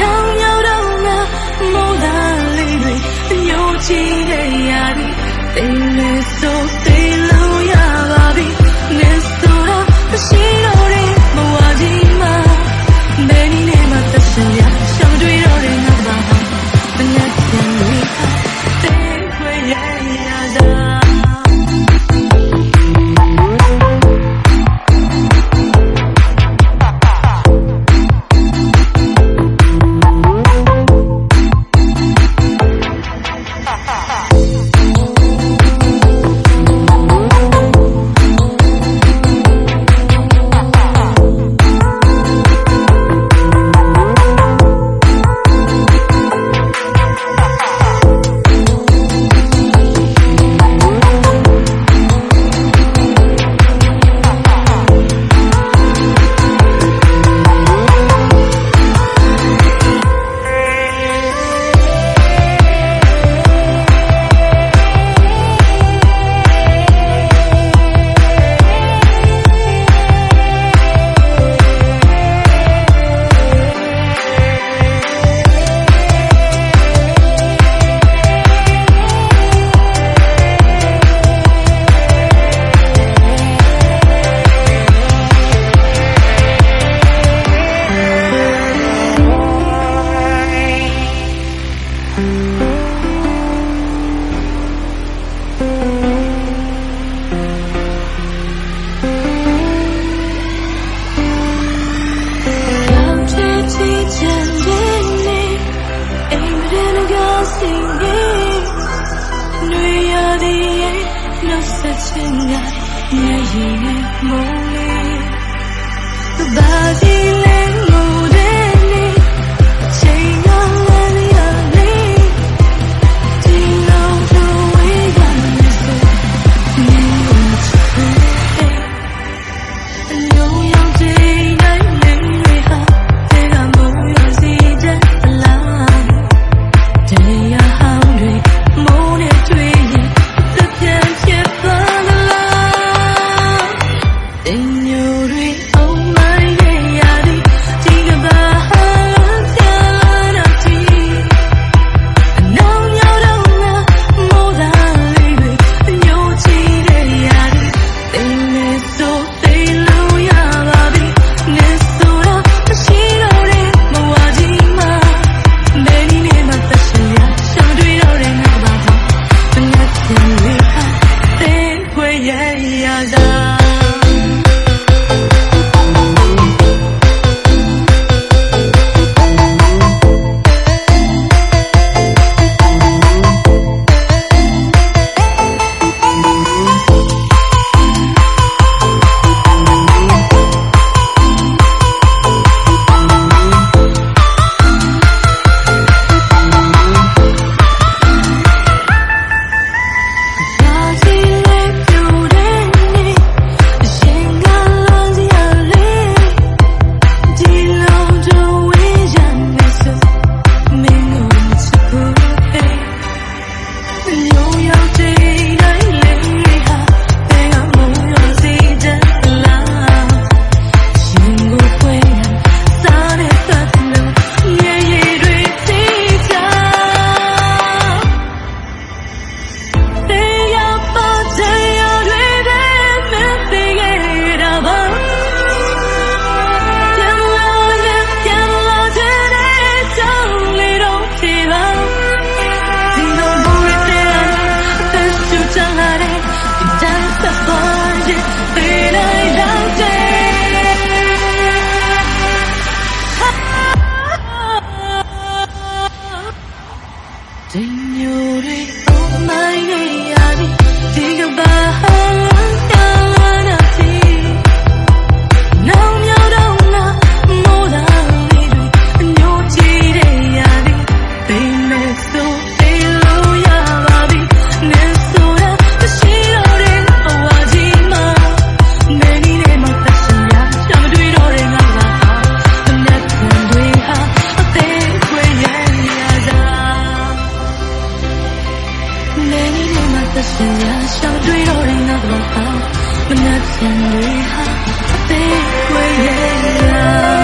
နောက်ရောက်တော့ငါမောလာလေးတွေညှို့ချတဲ့ရာတွေတင်းနေဆို Baby မျိုးတွေ Oh my God ဒီကဘာဟာ နေနေမှာသစရာရှောင်တွေ့တော့ရင်တော့ဘာမနှက်ပြန်ရဟာအသေးဝေးရဲ့